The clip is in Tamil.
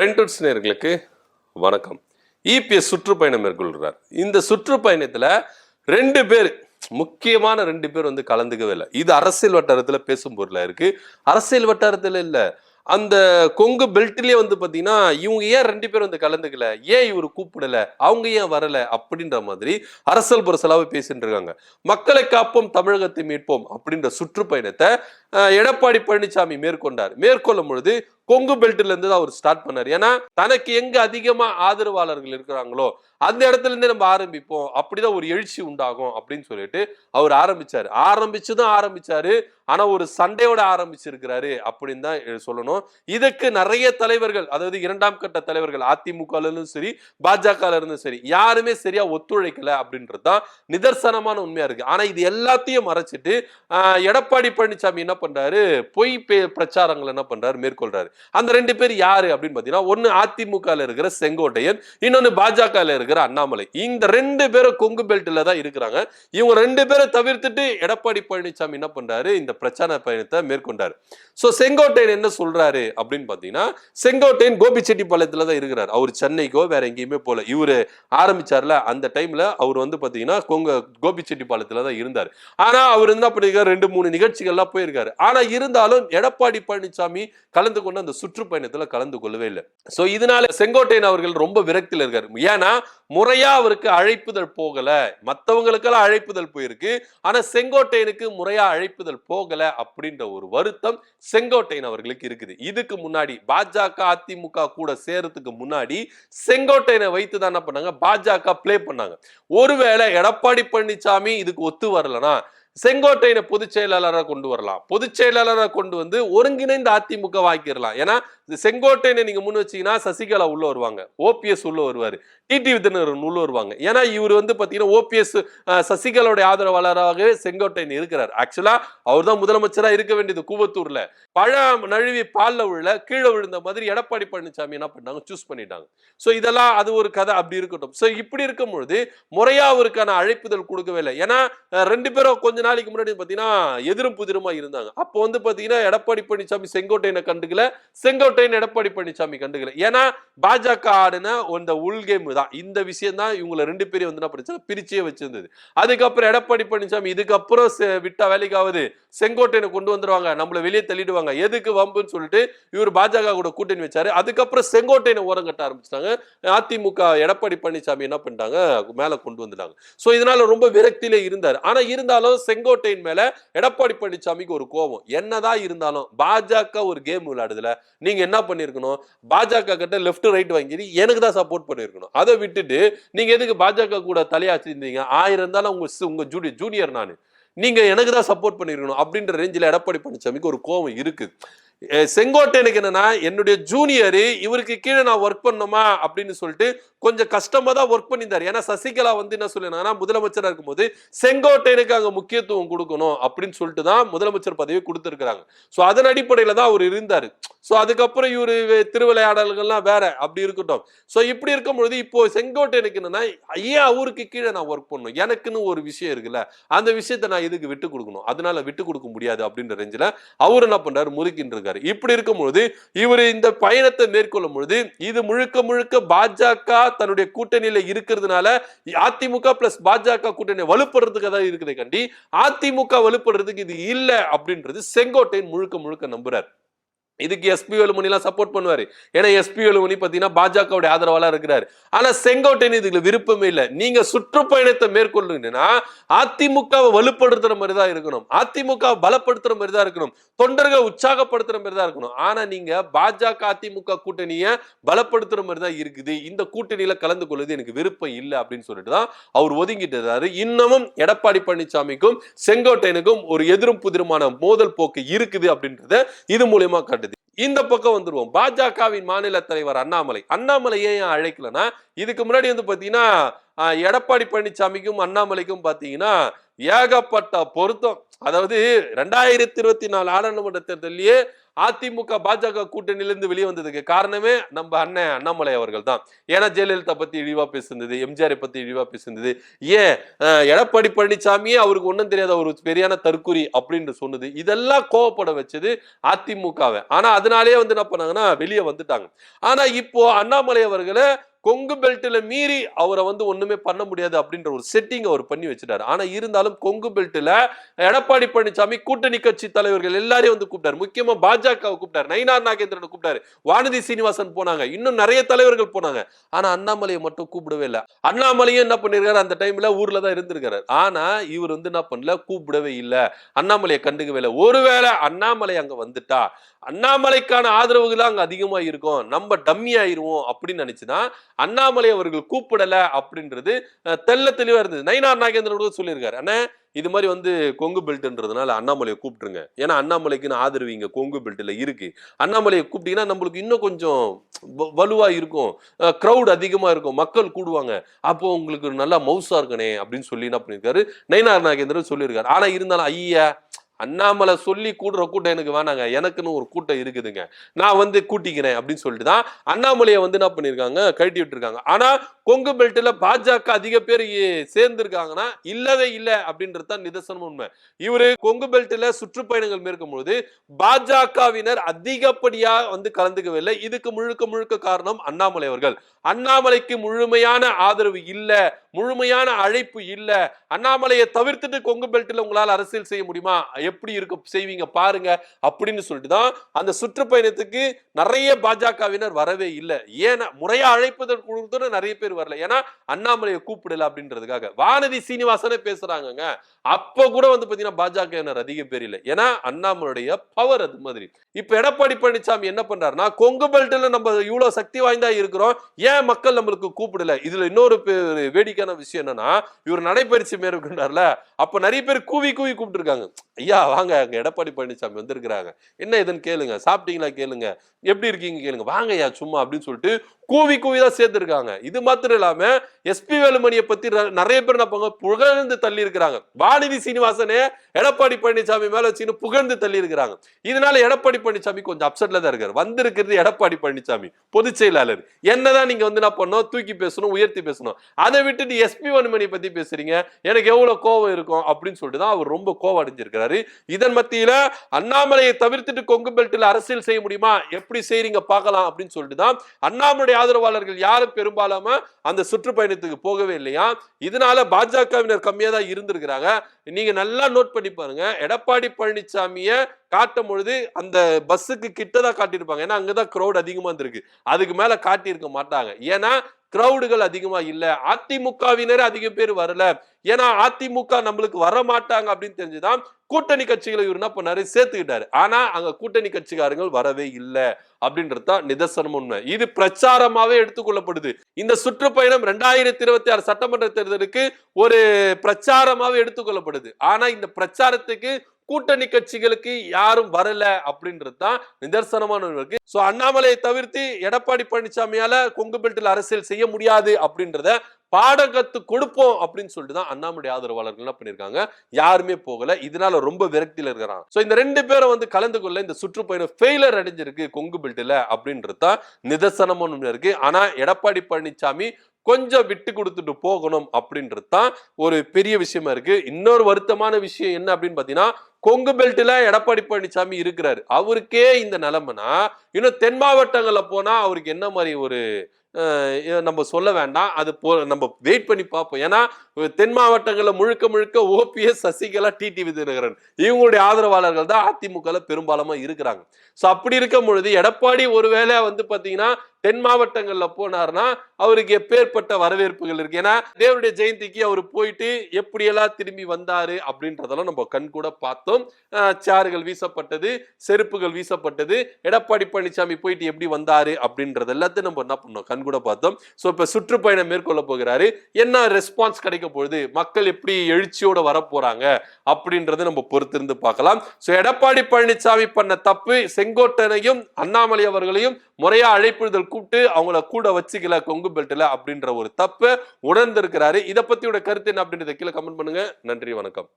பிரிண்டட்ஸ் நேர்களுக்கு வணக்கம். இபிஎஸ் சுற்றுப்பயணம் மேற்கொள்கிறார். இந்த சுற்றுப்பயணத்தில் ரெண்டு பேர் முக்கியமான ரெண்டு பேர் வந்து கலந்துக்கவே இல்லை. இது அரசியல் வட்டாரத்தில் பேசும் பொருளாக இருக்கு. அரசியல் வட்டாரத்தில் இல்லை. அந்த கொங்கு பெல்ட்லேயே வந்து பார்த்தீங்கன்னா இவங்க ஏன் ரெண்டு பேரும் வந்து கலந்துக்கல? ஏன் இவர் கூப்பிடல? அவங்க ஏன் வரலை? அப்படின்ற மாதிரி அரசியல் புரசலாவே பேசிட்டு இருக்காங்க. மக்களை காப்போம் தமிழகத்தை மீட்போம் அப்படின்ற சுற்றுப்பயணத்தை எடப்பாடி பழனிசாமி மேற்கொண்டார். மேற்கொள்ளும் பொழுது கொங்கு பெல்ட்ல இருந்து தான் அவர் ஸ்டார்ட் பண்ணார். ஏன்னா தனக்கு எங்க அதிகமா ஆதரவாளர்கள் இருக்கிறாங்களோ அந்த இடத்துல இருந்து நம்ம ஆரம்பிப்போம். அப்படிதான் ஒரு எழுச்சி உண்டாகும் அப்படின்னு சொல்லிட்டு அவர் ஆரம்பிச்சாரு. ஆரம்பிச்சுதான் ஆரம்பிச்சாரு. ஆனா ஒரு சண்டையோட ஆரம்பிச்சிருக்கிறாரு அப்படின்னு தான் சொல்லணும். இதுக்கு நிறைய தலைவர்கள் அதாவது இரண்டாம் கட்ட தலைவர்கள் அதிமுக இருந்தும் சரி பாஜக இருந்தும் சரி யாருமே சரியா ஒத்துழைக்கல அப்படின்றது தான் நிதர்சனமான உண்மையா இருக்கு. ஆனா இது எல்லாத்தையும் மறைச்சிட்டு எடப்பாடி பழனிசாமி என்ன பண்றாரு? பொய் பே- பிரச்சாரங்கள் என்ன பண்றாரு? மேற்கொள்றாரு. அந்த ரெண்டு பேர் யாரு அப்படின்னு பாத்தீங்கன்னா ஒன்னு அதிமுக இருக்கிற செங்கோட்டையன் இன்னொன்னு பாஜக இருக்கிற அண்ணாமலை. இந்த ரெண்டு பேரும் கொங்கு பெல்ட்ல தான் இருக்கிறாங்க. இவங்க ரெண்டு பேரை தவிர்த்துட்டு எடப்பாடி பழனிசாமி என்ன பண்றாரு? இந்த பிரச்சார பயணத்தை மேற்கொண்டாரு. சோ செங்கோட்டையன் என்ன சொல்றாரு அப்படின்னு பாத்தீங்கன்னா செங்கோட்டையன் கோபிச்செட்டிப்பாளையத்துல தான் இருக்கிறார். அவர் சென்னைக்கோ வேற எங்கேயுமே போல. இவரு ஆரம்பிச்சார்ல அந்த டைம்ல அவர் வந்து பாத்தீங்கன்னா கொங்க கோபிச்செட்டிப்பாளையத்துல தான் இருந்தார். ஆனா அவர் என்ன பண்ணிருக்காரு? ரெண்டு மூணு நிகழ்ச்சிகள்லாம் போயிருக்காரு. ஆனா இருந்தாலும் எடப்பாடி பழனிசாமி கலந்து கொண்டு அந்த சுற்றுப்பயணத்துல கலந்து கொள்ளவே இல்லை. சோ இதனால செங்கோட்டையன் அவர்கள் ரொம்ப விரக்தியில் இருக்காரு. ஏன்னா முறையா அவருக்கு அழைப்புதல் போகல. மத்தவங்களுக்கெல்லாம் அழைப்புதல் போயிருக்கு. ஆனா செங்கோட்டையனுக்கு முறையா அழைப்புதல் போகல அப்படின்ற ஒரு வருத்தம் செங்கோட்டையன் அவர்களுக்கு இருக்குது. இதுக்கு முன்னாடி பாஜக அதிமுக கூட சேரத்துக்கு முன்னாடி செங்கோட்டையனை வைத்து தான் என்ன பண்ணாங்க? பாஜக ப்ளே பண்ணாங்க. ஒருவேளை எடப்பாடி பழனிசாமி இதுக்கு ஒத்து வரலனா செங்கோட்டையினை பொதுச் செயலாளராக கொண்டு வரலாம். பொதுச் செயலாளராக கொண்டு வந்து ஒருங்கிணைந்த அதிமுக வாக்கிடலாம் ஏன்னா செங்கோட்டையினை நீங்க முன் வச்சீங்கன்னா சசிகலா உள்ள வருவாங்க. ஓபிஎஸ் உள்ள வருவாரு. டிடி விதினரன் உள்ள வருவாங்க. ஏன்னா இவர் வந்து பாத்தீங்கன்னா ஓபிஎஸ் சசிகலாவுடைய ஆதரவாளராகவே செங்கோட்டையன் இருக்கிறார். ஆக்சுவலா அவர் தான் முதலமைச்சரா இருக்க வேண்டியது கூவத்தூர்ல. பழம் நழுவி பால்ல உள்ள கீழே விழுந்த மாதிரி எடப்பாடி பழனிசாமி என்ன பண்ணாங்க? சூஸ் பண்ணிட்டாங்க. சோ இதெல்லாம் அது ஒரு கதை. அப்படி இருக்கட்டும். சோ இப்படி இருக்கும் பொழுது முறையா அவருக்கான அழைப்புதல் கொடுக்கவே இல்லை. ஏன்னா ரெண்டு பேரும் கொஞ்சம் கொஞ்ச நாளைக்கு முன்னாடி பாத்தீங்கன்னா எதிரும் புதிருமா இருந்தாங்க. அப்போ வந்து பாத்தீங்கன்னா எடப்பாடி பழனிசாமி செங்கோட்டையனை கண்டுக்கல. செங்கோட்டையன் எடப்பாடி பழனிசாமி கண்டுக்கல. ஏன்னா பாஜக ஆடின அந்த உள்கேம் தான். இந்த விஷயம் தான் இவங்களை ரெண்டு பேரையும் வந்து என்ன பிரச்சனை பிரிச்சே வச்சிருந்தது. அதுக்கப்புறம் எடப்பாடி பழனிசாமி இதுக்கப்புறம் விட்டா வேலைக்காவது செங்கோட்டையனை கொண்டு வந்துருவாங்க. நம்மள வெளியே தள்ளிடுவாங்க. எதுக்கு வம்புன்னு சொல்லிட்டு இவர் பாஜக கூட கூட்டணி வச்சாரு. அதுக்கப்புறம் செங்கோட்டையனை ஓரம் கட்ட ஆரம்பிச்சிட்டாங்க. அதிமுக எடப்பாடி பழனிசாமி என்ன பண்ணிட்டாங்க? மேல கொண்டு வந்துட்டாங்க. சோ இதனால ரொம்ப விரக்தியில இருந்தார். ஆனா இருந்தாலும் செங்கோட்டையின் மேல எடப்பாடி பழனிசாமிக்கு ஒரு கோபம். என்னதான் இருந்தாலும் பாஜக ஒரு கேம் விளையாடுதுல நீங்க என்ன பண்ணிருக்கணும்? பாஜக கிட்ட லெஃப்ட் ரைட் வாங்கி எனக்கு தான் சப்போர்ட் பண்ணிருக்கணும். அதை விட்டுட்டு நீங்க எதுக்கு பாஜக கூட தலையாச்சிருந்தீங்க ஆயிரம் இருந்தாலும் உங்க உங்க ஜூனியர் ஜூனியர் நானு. நீங்க எனக்கு தான் சப்போர்ட் பண்ணிருக்கணும் அப்படின்ற ரேஞ்சில் எடப்பாடி பழனிசாமிக்கு ஒரு கோபம் இருக்கு. செங்கோட்டை செங்கோட்டையனுக்கு என்னன்னா என்னுடைய ஜூனியரு இவருக்கு கீழே நான் ஒர்க் பண்ணணுமா அப்படின்னு சொல்லிட்டு கொஞ்சம் கஷ்டமா தான் ஒர்க் பண்ணியிருந்தார். ஏன்னா சசிகலா வந்து என்ன சொல்லினா முதலமைச்சரா இருக்கும்போது செங்கோட்டையனுக்கு அங்க முக்கியத்துவம் கொடுக்கணும் அப்படின்னு சொல்லிட்டு தான் முதலமைச்சர் பதவி கொடுத்துருக்குறாங்க. ஸோ அதன் அடிப்படையில தான் அவர் இருந்தார். ஸோ அதுக்கப்புறம் இவரு திருவிளையாடல்கள்லாம் வேற அப்படி இருக்கட்டும். ஸோ இப்படி இருக்கும் பொழுது இப்போ செங்கோட்டையனுக்கு என்னன்னா ஏன் அவருக்கு கீழே நான் ஒர்க் பண்ணணும். எனக்குன்னு ஒரு விஷயம் இருக்குல்ல அந்த விஷயத்தை நான் எதுக்கு விட்டு கொடுக்கணும். அதனால விட்டு கொடுக்க முடியாது அப்படின்ற ரேஞ்சில் அவர் என்ன பண்றாரு? முறுக்கின்னு இருக்காரு. இப்படி இருக்கும் பொழுது இவர் இந்த பயணத்தை மேற்கொள்ளும் பொழுது இது முழுக்க முழுக்க பாஜக தன்னுடைய கூட்டணியில இருக்கிறதுனால அதிமுக பிளஸ் பாஜக கூட்டணி வலுப்படுறதுக்கு தான் இருக்குதே கண்டி அதிமுக வலுப்படுறதுக்கு இது இல்ல அப்படின்றது செங்கோட்டையன் முழுக்க முழுக்க நம்புறார். இதுக்கு எஸ்பி வேலுமணிலாம் சப்போர்ட் பண்ணுவார். ஏன்னா எஸ்பி வேலுமணி பார்த்தீங்கன்னா பாஜகவுடைய ஆதரவாளா இருக்கிறார். ஆனால் செங்கோட்டையன் இதுக்கு விருப்பமே இல்லை. நீங்கள் சுற்றுப்பயணத்தை மேற்கொள்ளுங்கன்னா அதிமுகவை வலுப்படுத்துகிற மாதிரி தான் இருக்கணும். அதிமுக பலப்படுத்துகிற மாதிரி தான் இருக்கணும். தொண்டர்களை உற்சாகப்படுத்துகிற மாதிரி தான் இருக்கணும். ஆனால் நீங்கள் பாஜக அதிமுக கூட்டணியை பலப்படுத்துகிற மாதிரி தான் இருக்குது. இந்த கூட்டணியில் கலந்து கொள்வது எனக்கு விருப்பம் இல்லை அப்படின்னு சொல்லிட்டு தான் அவர் ஒதுங்கிட்டு இன்னமும் எடப்பாடி பழனிசாமிக்கும் செங்கோட்டையனுக்கும் ஒரு எதிரும் புதிருமான மோதல் போக்கு இருக்குது அப்படின்றத இது மூலயமா காட்டுது. இந்த பக்கம் வந்துருவோம். பாஜகவின் மாநில தலைவர் அண்ணாமலை. அண்ணாமலை ஏன் அழைக்கலன்னா இதுக்கு முன்னாடி வந்து பார்த்தீங்கன்னா எடப்பாடி பழனிசாமிக்கும் அண்ணாமலைக்கும் பார்த்தீங்கன்னா ஏகப்பட்ட பொருத்தம். அதாவது ரெண்டாயிரத்தி இருபத்தி நாலு நாடாளுமன்ற தேர்தலிலேயே அதிமுக பாஜக கூட்டணியிலிருந்து வெளியே வந்ததுக்கு காரணமே நம்ம அண்ணன் அண்ணாமலை அவர்கள் தான் ஏன்னா ஜெயலலிதா பத்தி இழிவா பேசுனது எம்ஜிஆரை பத்தி இழிவா பேசுனது ஏன்? எடப்பாடி பழனிசாமியே அவருக்கு ஒன்றும் தெரியாத ஒரு பெரியான தற்குறி அப்படின்னு சொன்னது. இதெல்லாம் கோவப்பட வச்சது அதிமுகவை. ஆனா அதனாலேயே வந்து என்ன பண்ணாங்கன்னா வெளியே வந்துட்டாங்க. ஆனா இப்போ அண்ணாமலை அவர்களை கொங்கு பெல்ட்ல மீறி அவரை வந்து ஒண்ணுமே பண்ண முடியாது அப்படின்ற ஒரு செட்டிங் அவர் பண்ணி வச்சிட்டாரு. ஆனா இருந்தாலும் கொங்கு பெல்ட்ல எடப்பாடி பழனிசாமி கூட்டணி கட்சி தலைவர்கள் எல்லாரையும் வந்து கூப்பிட்டாரு. முக்கியமா பாஜகவை கூப்பிட்டாரு. நயினார் நாகேந்திரனை கூப்பிட்டாரு. வானதி சீனிவாசன் போனாங்க. இன்னும் நிறைய தலைவர்கள் போனாங்க. ஆனா அண்ணாமலையை மட்டும் கூப்பிடவே இல்லை. அண்ணாமலையும் என்ன பண்ணிருக்காரு? அந்த டைம்ல ஊர்ல தான் இருந்திருக்காரு. ஆனா இவர் வந்து என்ன பண்ணல? கூப்பிடவே இல்லை. அண்ணாமலையை கண்டுக்கவே இல்லை. ஒருவேளை அண்ணாமலை அங்க வந்துட்டா அண்ணாமலைக்கான ஆதரவுகள் அங்க அதிகமா இருக்கும். நம்ம டம்மி ஆயிருவோம் அப்படின்னு நினைச்சுதான் அண்ணாமலை அவர்கள் கூப்பிடல அப்படின்றது தெல்ல தெள்ள தெளிவா இருந்தது. நயினார் நாகேந்திரன் கூட சொல்லியிருக்காரு அண்ணா இது மாதிரி வந்து கொங்கு பெல்ட்ன்றதுனால அண்ணாமலையை கூப்பிட்டுருங்க. ஏன்னா அண்ணாமலைக்குன்னு ஆதரவு இங்க கொங்கு பெல்ட்ல இருக்கு. அண்ணாமலையை கூப்பிட்டீங்கன்னா நம்மளுக்கு இன்னும் கொஞ்சம் வ- வலுவா இருக்கும். க்ரௌட் அதிகமா இருக்கும். மக்கள் கூடுவாங்க. அப்போ உங்களுக்கு நல்லா மவுசா இருக்கனே அப்படின்னு சொல்லி என்ன பண்ணியிருக்காரு? நயினார் நாகேந்திரன் சொல்லியிருக்காரு. ஆனா இருந்தாலும் ஐயா அண்ணாமலை சொல்லி கூடுற கூட்டம் எனக்கு வேணாங்க. எனக்குன்னு ஒரு கூட்டம் இருக்குதுங்க. நான் வந்து கூட்டிக்கிறேன் அப்படின்னு சொல்லிட்டு தான் அண்ணாமலையை வந்து என்ன பண்ணியிருக்காங்க? கழட்டி விட்டுருக்காங்க. ஆனா கொங்கு பெல்ட்ல பாஜக அதிக பேர் சேர்ந்துருக்காங்கன்னா இல்லவே இல்லை அப்படின்றது தான் நிதர்சனம் உண்மை. இவரு கொங்கு பெல்ட்டில் சுற்றுப்பயணங்கள் மேற்கொள்ளும்போது பாஜகவினர் அதிகப்படியா வந்து கலந்துக்கவில்லை. இதுக்கு முழுக்க முழுக்க காரணம் அண்ணாமலை அவர்கள். அண்ணாமலைக்கு முழுமையான ஆதரவு இல்ல. முழுமையான அழைப்பு இல்ல. அண்ணாமலையை தவிர்த்துட்டு கொங்கு பெல்ட்ல உங்களால அரசியல் செய்ய முடியுமா? எப்படி இருக்க செய்வீங்க பாருங்க அப்படின்னு சொல்லிட்டு தான் அந்த சுற்றுப்பயணத்துக்கு நிறைய பாஜகவினர் வரவே இல்லை. ஏன்னா முறையா அழைப்பதற்கு கொடுத்தோன்னு நிறைய பேர் வரல. ஏன்னா அண்ணாமலையை கூப்பிடல அப்படின்றதுக்காக. வானதி சீனிவாசனே பேசுறாங்கங்க. அப்ப கூட வந்து பாத்தீங்கன்னா பாஜகவினர் அதிக பேர் இல்லை. ஏன்னா அண்ணாமலையுடைய பவர் அது மாதிரி. இப்ப எடப்பாடி பழனிசாமி என்ன பண்றாருன்னா கொங்கு பெல்ட்ல நம்ம இவ்வளவு சக்தி வாய்ந்தா இருக்கிறோம். ஏன் மக்கள் நம்மளுக்கு கூப்பிடல? இதுல இன்னொரு வேடிக்கையான விஷயம் என்னன்னா இவர் நடைபயிற்சி மேற்கொண்டார்ல. அப்ப நிறைய பேர் கூவி கூவி கூப்பிட்டு இருக்காங்க ஐயா வாங்க அங்க எடப்பாடி பழனிசாமி வந்திருக்கிறாங்க. என்ன இதுன்னு கேளுங்க. சாப்பிட்டீங்களா? கேளுங்க. எப்படி இருக்கீங்க கேளுங்க. வாங்க ஐயா சும்மா அப்படின்னு சொல்லிட்டு கூவி கூவி தான் சேர்த்திருக்காங்க இது மாத்திரம் இல்லாம எஸ்பி வேலுமணியை பத்தி நிறைய பேர் என்ன புகழ்ந்து தள்ளி இருக்கிறாங்க வானதி சீனிவாசனே எடப்பாடி பழனிசாமி மேல வச்சுன்னு புகழ்ந்து தள்ளி இருக்கிறாங்க இதனால எடப்பாடி பழனிசாமி கொஞ்சம் அப்செட்ல தான் இருக்காரு. வந்திருக்கிறது எடப்பாடி பழனிசாமி பொதுச் செயலாளர். என்னதான் நீங்க வந்து என்ன பண்ணோம் தூக்கி பேசணும் உயர்த்தி பேசணும். அதை விட்டுட்டு எஸ்பி வேலுமணியை பத்தி பேசுறீங்க. எனக்கு எவ்வளவு கோவம் இருக்கும் அப்படின்னு சொல்லிட்டு தான் அவர் ரொம்ப கோவம் அடைஞ்சிருக்கிறாரு. இதன் மத்தியில அண்ணாமலையை தவிர்த்துட்டு கொங்கு பெல்ட்ல அரசியல் செய்ய முடியுமா? எப்படி செய்றீங்க? பார்க்கலாம் அப்படின்னு சொல்லிட்டு தான் அண்ணாமலை ஆதரவாளர்கள் யாரும் பெரும்பாலாம அந்த சுற்றுப்பயணத்துக்கு போகவே இல்லையா? இதனால பாஜகவினர் கம்மியா தான் இருந்திருக்கிறாங்க. நீங்க நல்லா நோட் பண்ணி பாருங்க. எடப்பாடி பழனிசாமியை காட்டும் பொழுது அந்த பஸ்ஸுக்கு கிட்டதான் காட்டியிருப்பாங்க. ஏன்னா அங்கதான் க்ரௌட் அதிகமா இருந்திருக்கு. அதுக்கு மேல காட்டியிருக்க மாட்டாங்க. ஏன்னா கிரௌடுகள் அதிகமா இல்ல. அதிமுகவினரே அதிக பேர் வரல. ஏன்னா அதிமுக நம்மளுக்கு வர மாட்டாங்க அப்படின்னு தெரிஞ்சுதான் கூட்டணி கட்சிகளை இவர் என்ன பண்ணாரு? சேர்த்துக்கிட்டாரு. ஆனா அங்க கூட்டணி கட்சிக்காரங்கள் வரவே இல்லை அப்படின்றது தான் நிதர்சனம் உண்மை. இது பிரச்சாரமாவே எடுத்துக்கொள்ளப்படுது. இந்த சுற்றுப்பயணம் ரெண்டாயிரத்தி இருபத்தி ஆறு சட்டமன்ற தேர்தலுக்கு ஒரு பிரச்சாரமாவே எடுத்துக்கொள்ளப்படுது. ஆனா இந்த பிரச்சாரத்துக்கு கூட்டணி கட்சிகளுக்கு யாரும் வரல அப்படின்றது தான் நிதர்சனமான இருக்கு ஸோ அண்ணாமலையை தவிர்த்து எடப்பாடி பழனிசாமியால கொங்கு பெல்ட்டில் அரசியல் செய்ய முடியாது அப்படின்றத பாடம் கத்து கொடுப்போம் அப்படின்னு சொல்லிட்டு தான் அண்ணாமலை ஆதரவாளர்கள் என்ன பண்ணிருக்காங்க யாருமே போகல. இதனால ரொம்ப விரக்தியில இருக்கிறாங்க. ஸோ இந்த ரெண்டு பேரும் வந்து கலந்து கொள்ள இந்த சுற்றுப்பயணம் ஃபெயிலர் அடைஞ்சிருக்கு கொங்கு பெல்ட்டில் அப்படின்றது தான் நிதர்சனமான ஒன்று இருக்கு. ஆனா எடப்பாடி பழனிசாமி கொஞ்சம் விட்டு கொடுத்துட்டு போகணும் அப்படின்றது தான் ஒரு பெரிய விஷயமா இருக்கு. இன்னொரு வருத்தமான விஷயம் என்ன அப்படின்னு பாத்தீங்கன்னா கொங்கு பெல்ட்ல எடப்பாடி பழனிசாமி இருக்கிறாரு. அவருக்கே இந்த நிலைமைனா இன்னும் தென் மாவட்டங்கள்ல போனா அவருக்கு என்ன மாதிரி ஒரு நம்ம சொல்ல வேண்டாம். அது போ நம்ம வெயிட் பண்ணி பார்ப்போம். ஏன்னா தென் மாவட்டங்களில் முழுக்க முழுக்க ஓபிஎஸ் சசிகலா டிடி விதிநகரன் இவங்களுடைய ஆதரவாளர்கள் தான் அதிமுகல பெரும்பாலமாக இருக்கிறாங்க. ஸோ அப்படி இருக்கும் பொழுது எடப்பாடி ஒருவேளை வந்து பார்த்தீங்கன்னா தென் மாவட்டங்கள்ல போனார்னா அவருக்கு எப்பேற்பட்ட வரவேற்புகள் இருக்கு. ஏன்னா தேவனுடைய ஜெயந்திக்கு அவர் போயிட்டு எப்படியெல்லாம் திரும்பி வந்தாரு அப்படின்றதெல்லாம் நம்ம கண் கூட பார்த்தோம். சாறுகள் வீசப்பட்டது செருப்புகள் வீசப்பட்டது எடப்பாடி பழனிசாமி போயிட்டு எப்படி வந்தாரு அப்படின்றது எல்லாத்தையும் நம்ம என்ன பண்ணோம்? கண் கண் கூட பார்த்தோம். ஸோ இப்போ சுற்றுப்பயணம் மேற்கொள்ள போகிறாரு. என்ன ரெஸ்பான்ஸ் கிடைக்க போகுது? மக்கள் எப்படி எழுச்சியோட வர போறாங்க அப்படின்றத நம்ம பொறுத்திருந்து பார்க்கலாம். ஸோ எடப்பாடி பழனிசாமி பண்ண தப்பு செங்கோட்டனையும் அண்ணாமலை அவர்களையும் முறையா அழைப்புதல் கூப்பிட்டு அவங்கள கூட வச்சுக்கல கொங்கு பெல்ட்ல அப்படின்ற ஒரு தப்பு உணர்ந்திருக்கிறாரு. இதை பத்தியோட கருத்து என்ன அப்படின்றத கீழே கமெண்ட் பண்ணுங்க. நன்றி வணக்கம்.